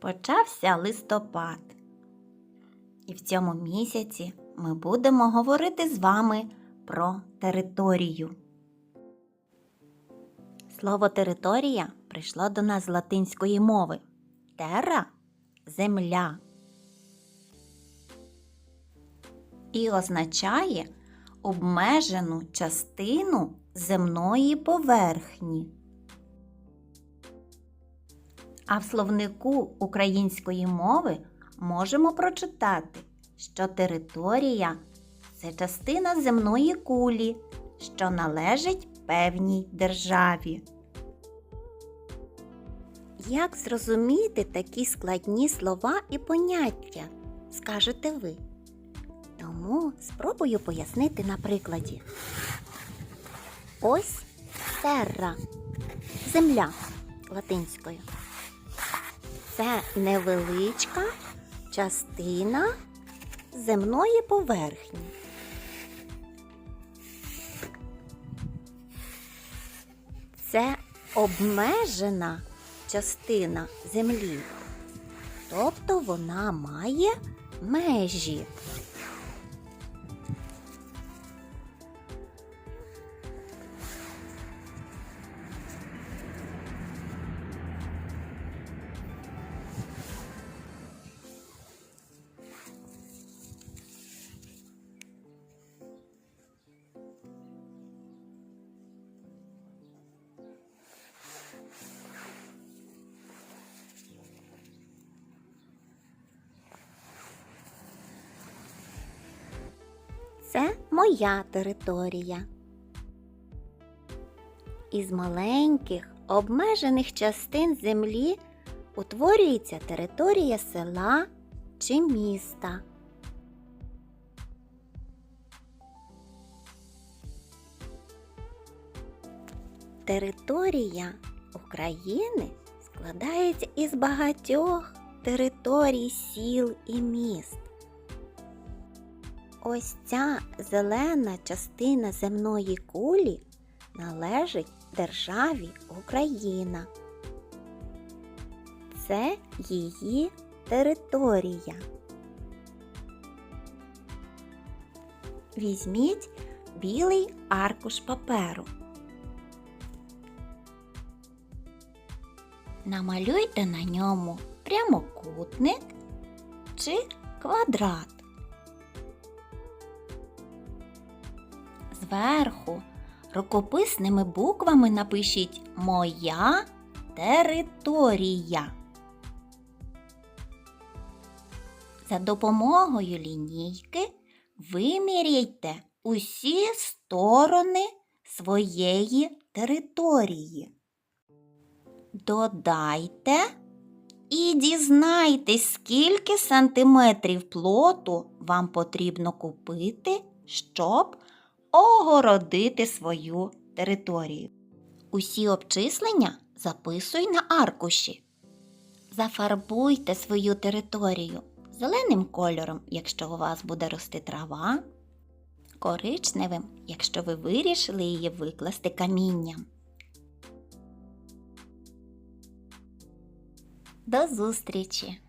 Почався листопад. І в цьому місяці ми будемо говорити з вами про територію. Слово територія прийшло до нас з латинської мови. Терра земля. І означає обмежену частину земної поверхні. А в словнику української мови можемо прочитати, що територія це частина земної кулі, що належить певній державі. Як зрозуміти такі складні слова і поняття, скажете ви? Тому спробую пояснити на прикладі. Ось терра земля латинською. Це невеличка частина земної поверхні. Це обмежена частина землі, тобто вона має межі. Моя територія. Із маленьких обмежених частин землі утворюється територія села чи міста. Територія України складається із багатьох територій сіл і міст. Ось ця зелена частина земної кулі належить державі Україна. Це її територія. Візьміть білий аркуш паперу. Намалюйте на ньому прямокутник чи квадрат. Зверху рукописними буквами напишіть Моя територія. За допомогою лінійки виміряйте усі сторони своєї території. Додайте і дізнайтесь, скільки сантиметрів плоту вам потрібно купити, щоб огородити свою територію. Усі обчислення записуй на аркуші. Зафарбуйте свою територію зеленим кольором, якщо у вас буде рости трава, коричневим, якщо ви вирішили її викласти камінням. До зустрічі!